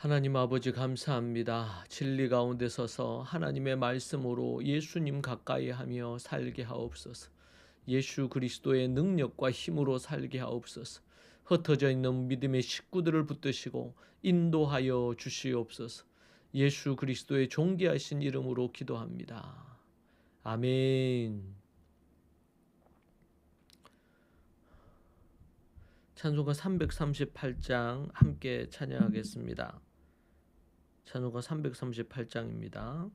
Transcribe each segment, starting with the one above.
하나님 아버지 감사합니다. 진리 가운데 서서 하나님의 말씀으로 예수님 가까이 하며 살게 하옵소서. 예수 그리스도의 능력과 힘으로 살게 하옵소서. 흩어져 있는 믿음의 식구들을 붙드시고 인도하여 주시옵소서. 예수 그리스도의 존귀하신 이름으로 기도합니다. 아멘. 찬송가 338장 함께 찬양하겠습니다. 찬송가 338장입니다.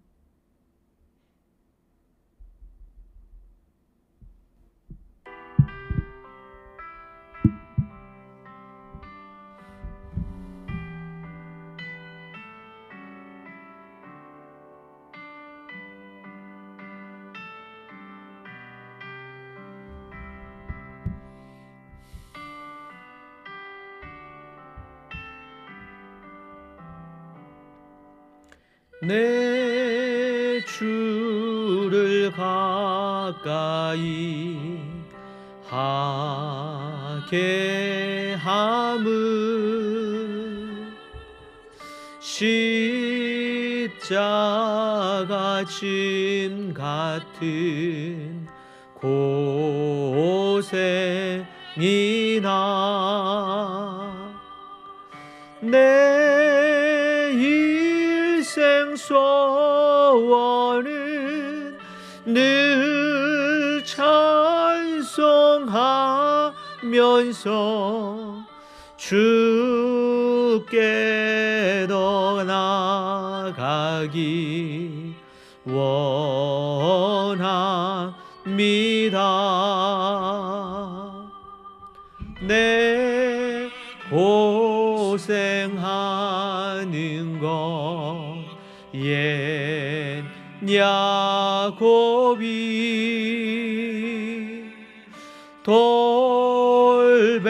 내 주를 가까이 하게 함은 십자가 짐 같은 고생이나 내 면서 주께 더 나가기 원합니다. 내 고생하는 것옛 야곱이 돌베개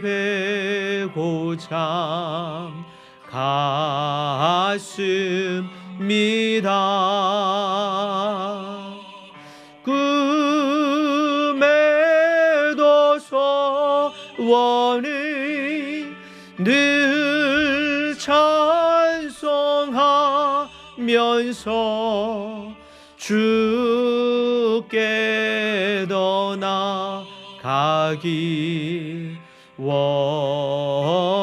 베고 참 갔습니다. 꿈에도 소원이 늘 찬송하면서 주 께더 나가기 원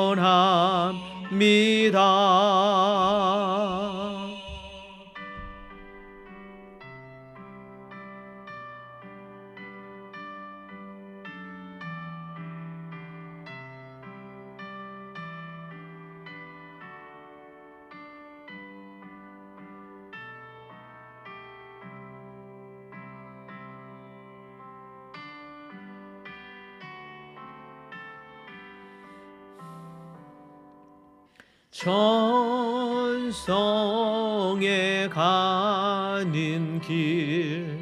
천성에 가는 길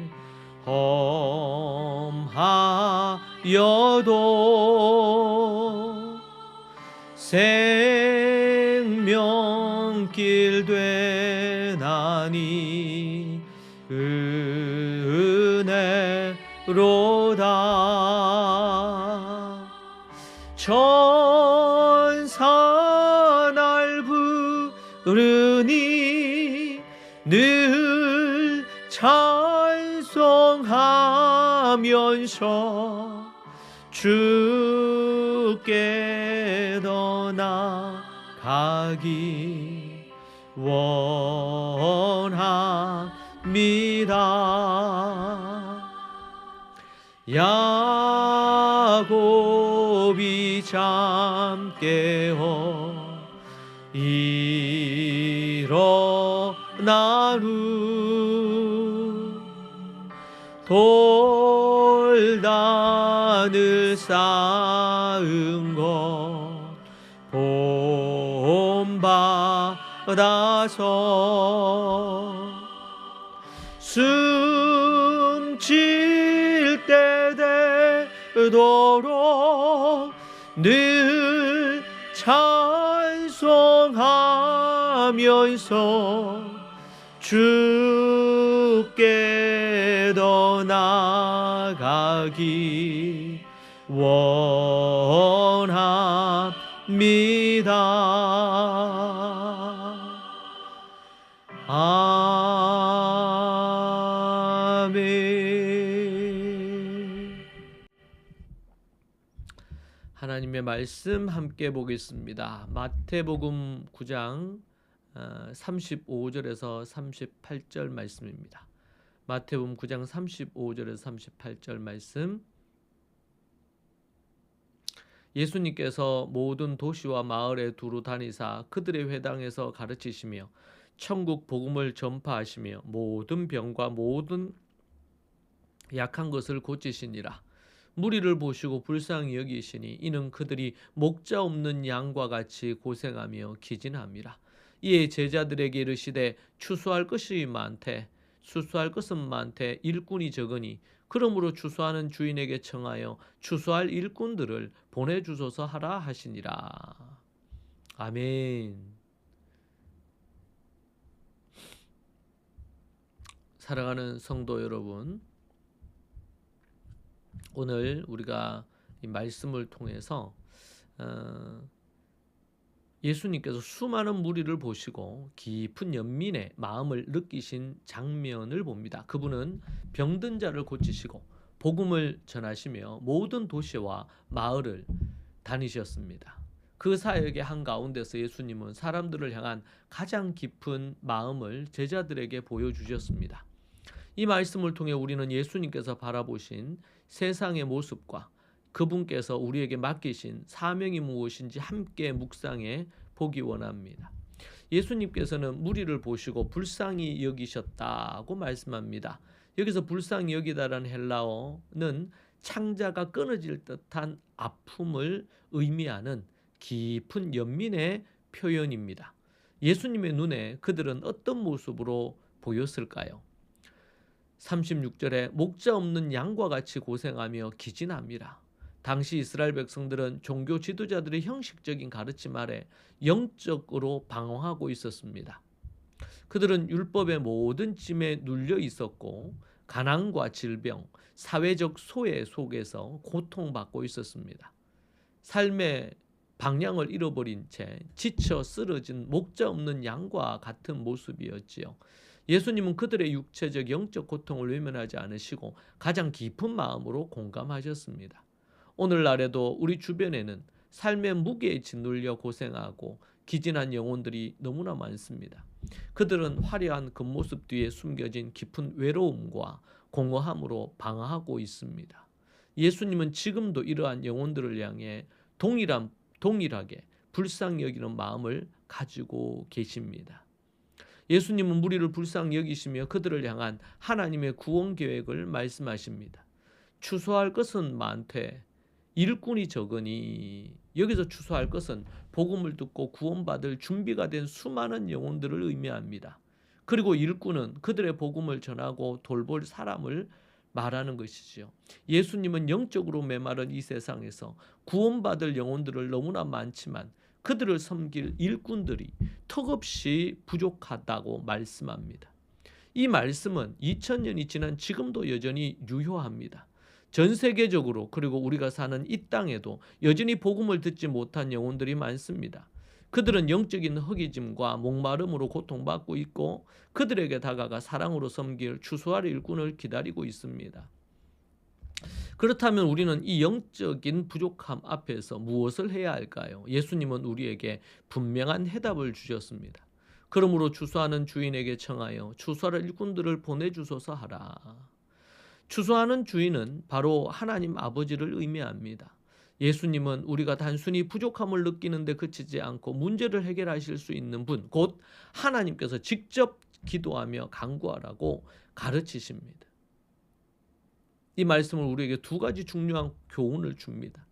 험하여도 생명길 되나니 은혜로 찬송하면서 주께 더 나가기 원합니다. 야곱이 잠 깨어 일어나루 돌단을 쌓은 것 본받아서 숨질 때 되도록 늘 찬송하면서 주 주께 떠나가기 원합니다. 하나님의 말씀 함께 보겠습니다. 마태복음 9장 35절에서 38절 말씀입니다. 마태복음 9장 35절에서 38절 말씀 예수님께서 모든 도시와 마을에 두루 다니사 그들의 회당에서 가르치시며 천국 복음을 전파하시며 모든 병과 모든 약한 것을 고치시니라. 무리를 보시고 불쌍히 여기시니 이는 그들이 목자 없는 양과 같이 고생하며 기진함이라. 이에 제자들에게 이르시되 추수할 것이 많되 수수할 것은 많되 일꾼이 적으니 그러므로 추수하는 주인에게 청하여 추수할 일꾼들을 보내주소서 하라 하시니라. 아멘. 사랑하는 성도 여러분, 오늘 우리가 이 말씀을 통해서 어, 예수님께서 수많은 무리를 보시고 깊은 연민의 마음을 느끼신 장면을 봅니다. 그분은 병든 자를 고치시고 복음을 전하시며 모든 도시와 마을을 다니셨습니다. 그 사역의 한 가운데서 예수님은 사람들을 향한 가장 깊은 마음을 제자들에게 보여주셨습니다. 이 말씀을 통해 우리는 예수님께서 바라보신 세상의 모습과 그분께서 우리에게 맡기신 사명이 무엇인지 함께 묵상해 보기 원합니다. 예수님께서는 무리를 보시고 불쌍히 여기셨다고 말씀합니다. 여기서 불쌍히 여기다라는 헬라어는 창자가 끊어질 듯한 아픔을 의미하는 깊은 연민의 표현입니다. 예수님의 눈에 그들은 어떤 모습으로 보였을까요? 36절에 목자 없는 양과 같이 고생하며 기진합니다. 당시 이스라엘 백성들은 종교 지도자들의 형식적인 가르침 아래 영적으로 방황하고 있었습니다. 그들은 율법의 모든 짐에 눌려 있었고 가난과 질병, 사회적 소외 속에서 고통받고 있었습니다. 삶의 방향을 잃어버린 채 지쳐 쓰러진 목자 없는 양과 같은 모습이었지요. 예수님은 그들의 육체적 영적 고통을 외면하지 않으시고 가장 깊은 마음으로 공감하셨습니다. 오늘날에도 우리 주변에는 삶의 무게에 짓눌려 고생하고 기진한 영혼들이 너무나 많습니다. 그들은 화려한 겉모습 뒤에 숨겨진 깊은 외로움과 공허함으로 방황하고 있습니다. 예수님은 지금도 이러한 영혼들을 향해 동일한 동일하게 불쌍히 여기는 마음을 가지고 계십니다. 예수님은 무리를 불쌍히 여기시며 그들을 향한 하나님의 구원 계획을 말씀하십니다. 추수할 것은 많되 일꾼이 적으니 여기서 추수할 것은 복음을 듣고 구원받을 준비가 된 수많은 영혼들을 의미합니다. 그리고 일꾼은 그들의 복음을 전하고 돌볼 사람을 말하는 것이지요. 예수님은 영적으로 메마른 이 세상에서 구원받을 영혼들을 너무나 많지만 그들을 섬길 일꾼들이 턱없이 부족하다고 말씀합니다. 이 말씀은 2000년이 지난 지금도 여전히 유효합니다. 전 세계적으로 그리고 우리가 사는 이 땅에도 여전히 복음을 듣지 못한 영혼들이 많습니다. 그들은 영적인 허기짐과 목마름으로 고통받고 있고 그들에게 다가가 사랑으로 섬길 추수할 일꾼을 기다리고 있습니다. 그렇다면 우리는 이 영적인 부족함 앞에서 무엇을 해야 할까요? 예수님은 우리에게 분명한 해답을 주셨습니다. 그러므로 추수하는 주인에게 청하여 추수할 일꾼들을 보내주소서 하라. 추수하는 주인은 바로 하나님 아버지를 의미합니다. 예수님은 우리가 단순히 부족함을 느끼는데 그치지 않고 문제를 해결하실 수 있는 분, 곧 하나님께서 직접 기도하며 간구하라고 가르치십니다. 이 말씀을 우리에게 두 가지 중요한 교훈을 줍니다.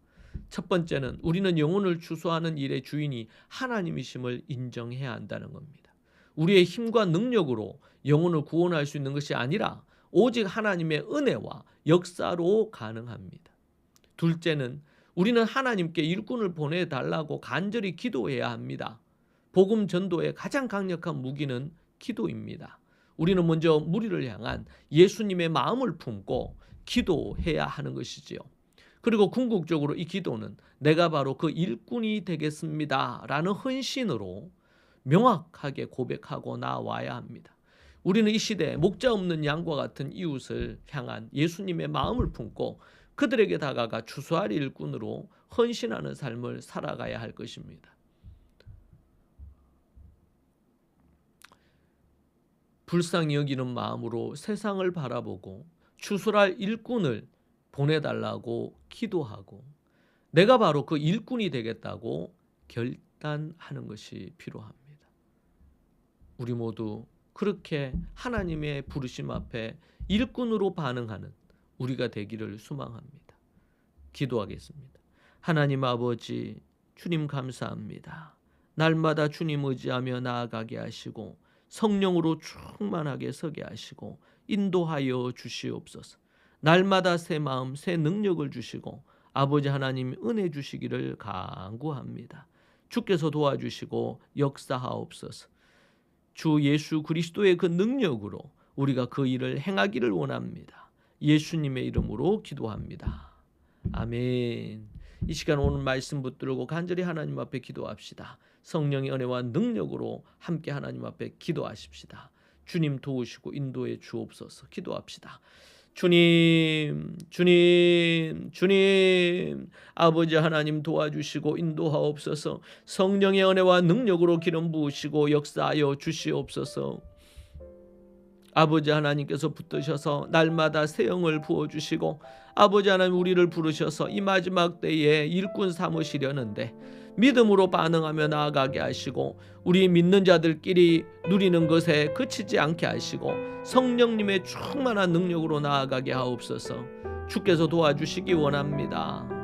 첫 번째는 우리는 영혼을 추수하는 일의 주인이 하나님이심을 인정해야 한다는 겁니다. 우리의 힘과 능력으로 영혼을 구원할 수 있는 것이 아니라 오직 하나님의 은혜와 역사로 가능합니다. 둘째는 우리는 하나님께 일꾼을 보내달라고 간절히 기도해야 합니다. 복음 전도의 가장 강력한 무기는 기도입니다. 우리는 먼저 무리를 향한 예수님의 마음을 품고 기도해야 하는 것이지요. 그리고 궁극적으로 이 기도는 내가 바로 그 일꾼이 되겠습니다. 라는 헌신으로 명확하게 고백하고 나와야 합니다. 우리는 이 시대에 목자 없는 양과 같은 이웃을 향한 예수님의 마음을 품고 그들에게 다가가 추수할 일꾼으로 헌신하는 삶을 살아가야 할 것입니다. 불쌍히 여기는 마음으로 세상을 바라보고 추수할 일꾼을 보내달라고 기도하고 내가 바로 그 일꾼이 되겠다고 결단하는 것이 필요합니다. 우리 모두 그렇게 하나님의 부르심 앞에 일꾼으로 반응하는 우리가 되기를 소망합니다. 기도하겠습니다. 하나님 아버지, 주님 감사합니다. 날마다 주님 의지하며 나아가게 하시고 성령으로 충만하게 서게 하시고 인도하여 주시옵소서. 날마다 새 마음, 새 능력을 주시고 아버지 하나님 은혜 주시기를 간구합니다. 주께서 도와주시고 역사하옵소서. 주 예수 그리스도의 그 능력으로 우리가 그 일을 행하기를 원합니다. 예수님의 이름으로 기도합니다. 아멘. 이 시간 오늘 말씀 붙들고 간절히 하나님 앞에 기도합시다. 성령의 은혜와 능력으로 함께 하나님 앞에 기도하십시다. 주님 도우시고 인도해 주옵소서. 기도합시다. 주님, 주님, 주님, 아버지 하나님 도와주시고 인도하옵소서. 성령의 은혜와 능력으로 기름 부으시고 역사하여 주시옵소서. 아버지 하나님께서 붙드셔서 날마다 새 영을 부어 주시고 아버지 하나님 우리를 부르셔서 이 마지막 때에 일꾼 삼으시려는데 믿음으로 반응하며 나아가게 하시고 우리 믿는 자들끼리 누리는 것에 그치지 않게 하시고 성령님의 충만한 능력으로 나아가게 하옵소서. 주께서 도와주시기 원합니다.